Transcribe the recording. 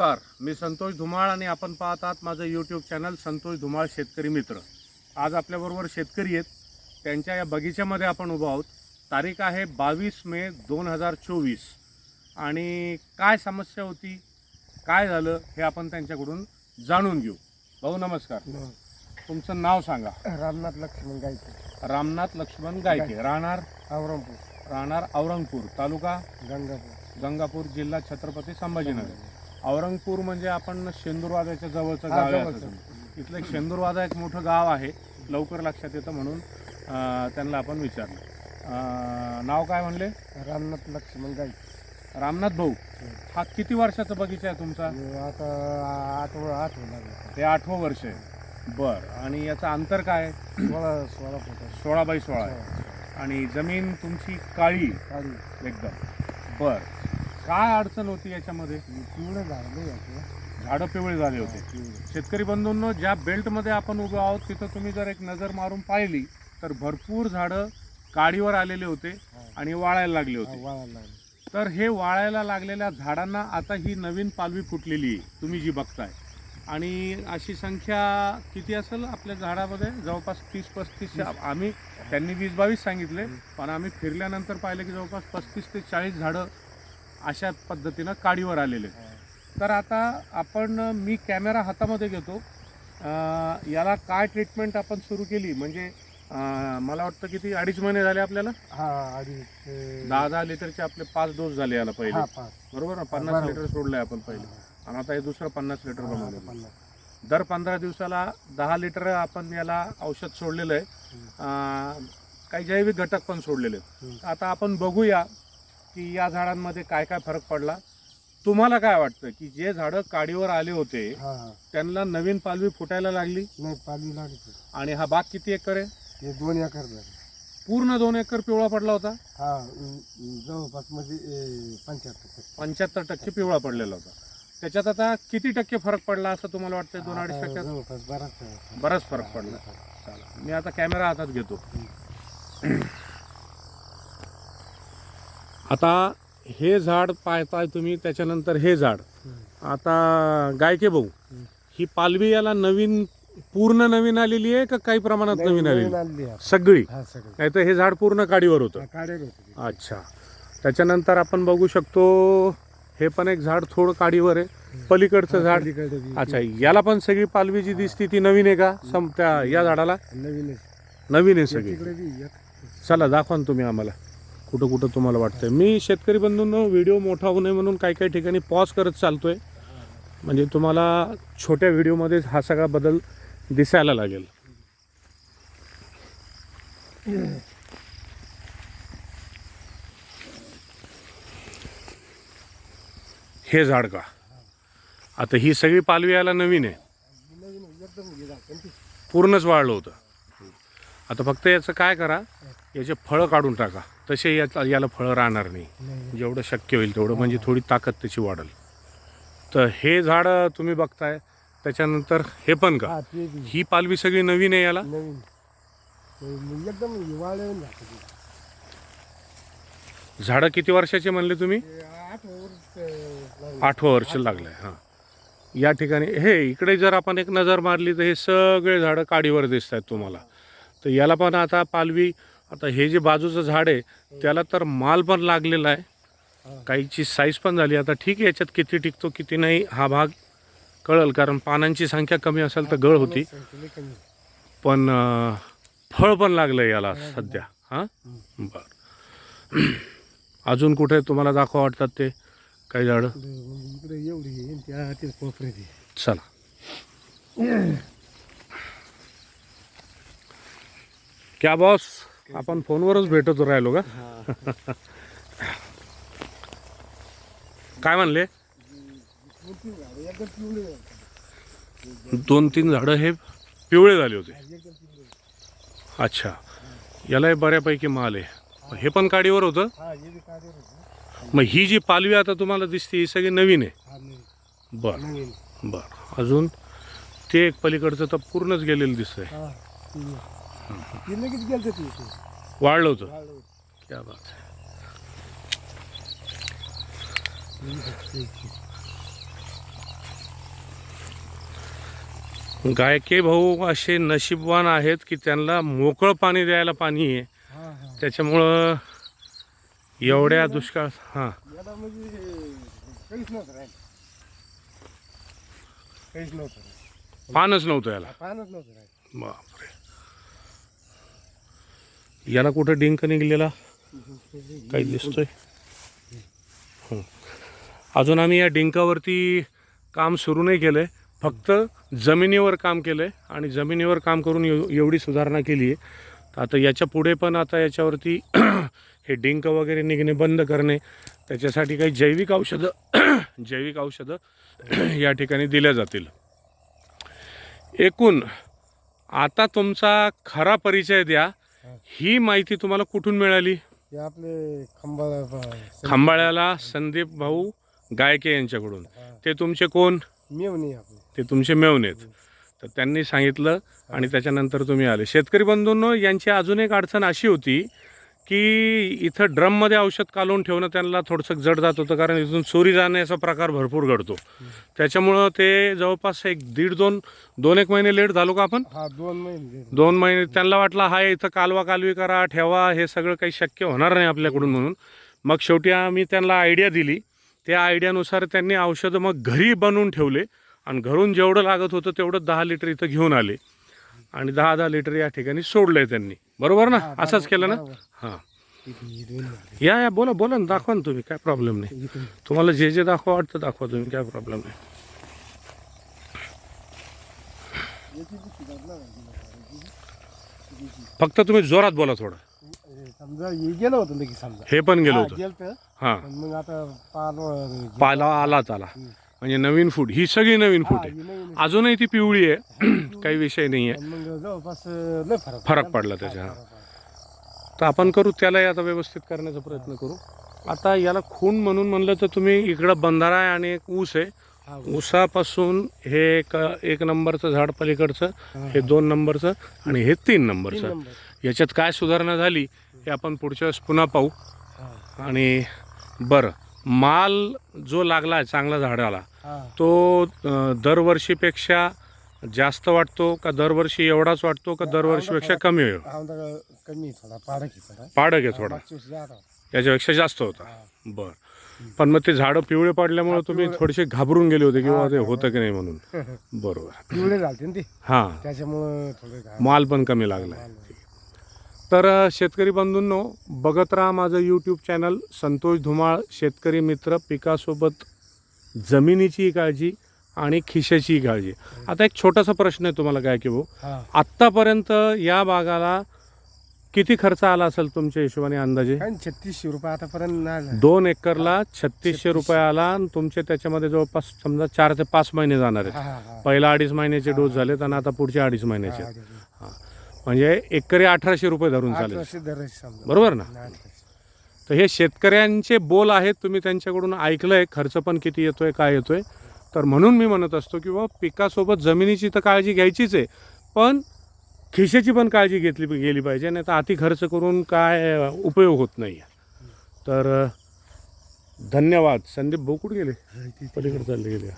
नमस्कार मी संतोष धुमाळ आणि आपण पाहत आहात माझं यूट्यूब चॅनल संतोष धुमाळ शेतकरी मित्र. आज आपल्याबरोबर शेतकरी आहेत. त्यांच्या या बगीच्यामध्ये आपण उभं आहोत. तारीख आहे बावीस मे दोन हजार चोवीस. आणि काय समस्या होती काय झालं हे आपण त्यांच्याकडून जाणून घेऊ. भाऊ नमस्कार. तुमचं नाव सांगा. रामनाथ लक्ष्मण गायके. रामनाथ लक्ष्मण गायके. राहणार? औरंगपूर. राहणार औरंगपूर तालुका? गंगापूर. गंगापूर जिल्हा छत्रपती संभाजीनगर. औरंगपूर म्हणजे आपण शेंदूरवाद्याच्या जवळचं हा, गाव आहे जवळचं. असं समजू. इथलं एक शेंदूरवादा एक मोठं गाव आहे. लवकर लक्षात येतं म्हणून अं, त्यांना आपण विचारलं. अं, नाव काय म्हणले? रामनाथ लक्ष्मण गायके रामनाथ भाऊ. हा. किती वर्षाचा बगीचा आहे तुमचा? आता आठ आठ लागला. हे आठवं वर्ष आहे. बर. आणि याचं अंतर काय आहे? सोळा सोळा फुट सोळा बाय सोळा आहे. आणि जमीन तुमची काळी काळी. एकदम. बर. काय अडचण होती याच्यामध्ये? पिवळं झालं याचं. झाडं पिवळे झाले होते. शेतकरी बंधूंनो ज्या बेल्टमध्ये आपण उभे आहोत तिथं तुम्ही जर एक नजर मारून पाहिली तर भरपूर झाडं काडीवर आलेले होते आणि वाळायला लागले होते. तर हे वाळायला लागलेल्या झाडांना आता ही नवीन पालवी फुटलेली आहे तुम्ही जी बघताय. आणि अशी संख्या किती असेल आपल्या झाडामध्ये? जवळपास तीस पस्तीस आम्ही त्यांनी वीस बावीस सांगितले पण आम्ही फिरल्यानंतर पाहिलं की जवळपास पस्तीस ते चाळीस झाडं अशा पद्धतीनं काडीवर आलेले. तर आता आपण मी कॅमेरा हातामध्ये घेतो. याला काय ट्रीटमेंट आपण सुरू केली? म्हणजे मला वाटतं किती अडीच महिने झाले आपल्याला? हा दहा दहा लिटरचे आपले पाच डोस झाले याला पहिले. हा बरोबर? ना पन्नास. लिटर सोडलंय आपण पहिले. आणि आता हे दुसरं पन्नास लिटर पन्नास. दर पंधरा दिवसाला दहा लिटर आपण याला औषध सोडलेलं आहे. काही जैविक घटक पण सोडलेले आहेत. आता आपण बघूया की या झाडांमध्ये काय काय फरक पडला? तुम्हाला काय वाटतं की जे झाडं काडीवर आले होते हा. हा त्यांना नवीन पालवी फुटायला लागली? नाही पालवी लागली आणि हा बाग किती एकर आहे? हे दोन एकर झाले पूर्ण दोन एकर पिवळा पडला होता? हा अं, जवळपास म्हणजे पंच्याहत्तर पंच्याहत्तर टक्के पिवळा पडलेला होता. त्याच्यात आता किती टक्के फरक पडला असं तुम्हाला वाटतं दोन अडीच आता टक्क्यात? जवळपास बराच बराच फरक पडला. मी आता कॅमेरा हातात घेतो. आता हे झाड पाहताय तुम्ही त्याच्यानंतर हे झाड. आता गायके भाऊ. ही पालवी याला नवीन पूर्ण नवीन आलेली आहे का काही प्रमाणात नवीन आलेली. सगळी. नाही तर हे झाड पूर्ण काडीवर होतं. अच्छा. त्याच्यानंतर आपण बघू शकतो हे पण एक झाड थोडं काडीवर आहे. पलीकडचं झाड. अच्छा याला पण सगळी पालवी जी दिसती ती नवीन आहे का? सम त्या या झाडाला? नवीन आहे. सगळी. चला दाखवा तुम्ही आम्हाला. कुठं कुठं तुम्हाला वाटतंय. मी शेतकरी बंधूंनो व्हिडिओ मोठा होऊ नये म्हणून काही काही ठिकाणी पॉज करत चालतोय. म्हणजे तुम्हाला छोट्या व्हिडिओमध्येच हा सगळा बदल दिसायला लागेल. हे झाड का? आता ही सगळी पालवी याला नवीन आहे. पूर्णच वाढलं होतं. आता फक्त याचं काय करा? याचे फळं काढून टाका. तसे याचा याला फळं राहणार नाही. जेवढं शक्य होईल तेवढं. म्हणजे थोडी ताकद त्याची वाढेल. तर हे झाड तुम्ही बघताय. त्याच्यानंतर हे पण का? हा, पालवी सगळी नवीन आहे याला? एकदम. झाडं किती वर्षाचे म्हणले तुम्ही? आठ वर्ष लागले. आठवं वर्ष लागलंय हां. या ठिकाणी हे इकडे जर आपण एक नजर मारली तर हे सगळे झाडं काडीवर दिसत आहेत तुम्हाला. तर याला पण आता पालवी आता हे जे बाजूचं झाड आहे त्याला तर माल पण लागलेला आहे. काहीची साईज पण झाली. आता ठीक आहे याच्यात किती टिकतो किती नाही हा भाग कळल. कारण पानांची संख्या कमी असेल तर गळ होती. पण फळ पण लागलं याला सध्या. हां? बर. अजून कुठे तुम्हाला दाखवा वाटतात ते? काही झाडं? एवढी आहे आहे. चला. क्या बॉस आपण फोनवरच भेटत राहिलो का? काय म्हणले. दोन तीन झाडं हे पिवळे झाले होते. अच्छा. याला बऱ्यापैकी माल आहे. हे पण काडीवर होतं? हा हे. मग ही जी पालवी आता तुम्हाला दिसते ही सगळी नवीन आहे? हा नवीन. बर. नवीन. बर. अजून ते एक पलीकडचं तर पूर्णच गेलेलं दिसतंय. हा ते- ते लगेच गेलं ते इथे. वाढलं होतं वाळलं होतं. क्या बात आहे. गायके भाऊ असे नशीबवान आहेत की त्यांना मोकळं पाणी द्यायला पाणी आहे हा हा त्याच्यामुळं एवढ्या दुष्काळ हां याला म्हणजे काहीच नव्हतं राहिलं काहीच नव्हतं राहिलं. पानच नव्हतं याला पानच नव्हतं राहिलं बापरे याला कुठं डिंक निघलेला? काही दिसतोय. अजून आम्ही या डिंकावरती काम सुरू नाही केलं आहे फक्त जमिनीवर काम केलं आहे आणि जमिनीवर काम करून एव एवढी सुधारणा केली आहे तर आता याच्यापुढे पण आता याच्यावरती हे डिंक वगैरे निघणे बंद करणे त्याच्यासाठी काही जैविक औषधं जैविक औषधं या ठिकाणी दिल्या जातील. एकूण आता तुमचा खरा परिचय द्या. ही माहिती तुम्हाला कुठून मिळाली? हे आपले खंबाळा खांबाळ्याला संदीप भाऊ गायके यांच्याकडून. ते तुमचे कोण? मेवणी आपले. ते तुमचे मेवून आहेत. तर त्यांनी सांगितलं आणि त्याच्यानंतर तुम्ही आले. शेतकरी बंधूंनो यांची अजून एक अडचण अशी होती की इथं ड्रममध्ये औषध कालवून ठेवणं त्यांना थोडंसं जड जात होतं कारण इथून चोरी जाण्याचा प्रकार भरपूर घडतो. त्याच्यामुळं ते जवळपास एक दीड दोन दोन एक महिने लेट झालो का आपण? हा दोन महिने. दोन महिने. त्यांना वाटलं हा इथं कालवा कालवी करा ठेवा हे सगळं काही शक्य होणार नाही आपल्याकडून म्हणून. मग शेवटी आम्ही त्यांना आयडिया दिली. त्या आयडियानुसार त्यांनी औषधं मग घरी बनवून ठेवले. आणि घरून जेवढं लागत होतं तेवढं दहा लिटर इथं घेऊन आले. आणि दहा दहा लिटर या ठिकाणी सोडलंय त्यांनी. बरोबर ना? असंच केलं ना. हां. या या बोला बोला ना दाखवा ना तुम्ही काय प्रॉब्लेम नाही. तुम्हाला जे जे दाखवा वाटतं दाखवा तुम्ही काय प्रॉब्लेम नाही. फक्त तुम्ही जोरात बोला थोडं. हे समजा हे गेलं होतं लगेच समजा. हे पण गेलो हा, होतं. गेलतं. हां. मग आता पाल पाला आलाच आला. म्हणजे नवीन फूट ही सगळी नवीन फूट आहे. अजूनही ती पिवळी आहे. काही विषय नाही आहे मग जवळपास लय फरक फरक पडला त्याच्या, हा. तर आपण करू त्यालाही आता व्यवस्थित करण्याचा प्रयत्न करू. आता याला खून म्हणून म्हणलं तर तुम्ही इकडं बंधारा आहे आणि एक ऊस आहे. ऊसापासून हे एक एक नंबरचं झाड पलीकडचं हा, हे. दोन नंबरचं आणि हे तीन तीन नंबरचं नंबर. याच्यात काय सुधारणा झाली हे आपण पुढच्या वेळेस पुन्हा पाहू. हा, आणि बरं. माल जो लागला आहे चांगला झाडाला. तो दरवर्षीपेक्षा जास्त वाटतो का दरवर्षी एवढाच वाटतो का दरवर्षीपेक्षा कमी होईल कमी पाडक आहे थोडा. याच्यापेक्षा जास्त होता. बर. पण मग ते झाडं पिवळे पडल्यामुळे तुम्ही थोडेसे घाबरून गेले होते किंवा ते होतं की नाही म्हणून. बरोबर. पिवळे झालते ना ते. हां. त्याच्यामुळं माल पण कमी लागला तर शेतकरी बंधूंनो बघत राहा माझं यूट्यूब चॅनल संतोष धुमाळ शेतकरी मित्र पिकासोबत जमिनीची काळजी आणि खिशाची काळजी आता एक छोटासा प्रश्न आहे तुम्हाला काय की भाऊ. आत्तापर्यंत या बागाला किती खर्च आला असेल तुमच्या हिशोबाने अंदाजे छत्तीसशे रुपये आतापर्यंत. दोन एकरला छत्तीसशे रुपये आला आणि तुमचे त्याच्यामध्ये जवळपास समजा चार ते पाच महिने जाणार आहेत. पहिला अडीच महिन्याचे डोस झालेत आणि आता पुढचे अडीच महिन्याचे. म्हणजे एकरी अठराशे रुपये धरून चालेल. अठराशे दरशे समजा. बरोबर ना? अठराशे. तर हे शेतकऱ्यांचे बोल आहेत तुम्ही त्यांच्याकडून ऐकलंय खर्च पण किती येतोय काय येतोय. तर म्हणून मी म्हणत असतो की बाबा पिकासोबत जमिनीची तर काळजी घ्यायचीच आहे पण खिशेची पण काळजी घेतली गेली पाहिजे नाही तर अति खर्च करून काय उपयोग होत नाही. तर अ, धन्यवाद. संदीप भाऊ कुठे गेले? पलीकडे चालले गेले.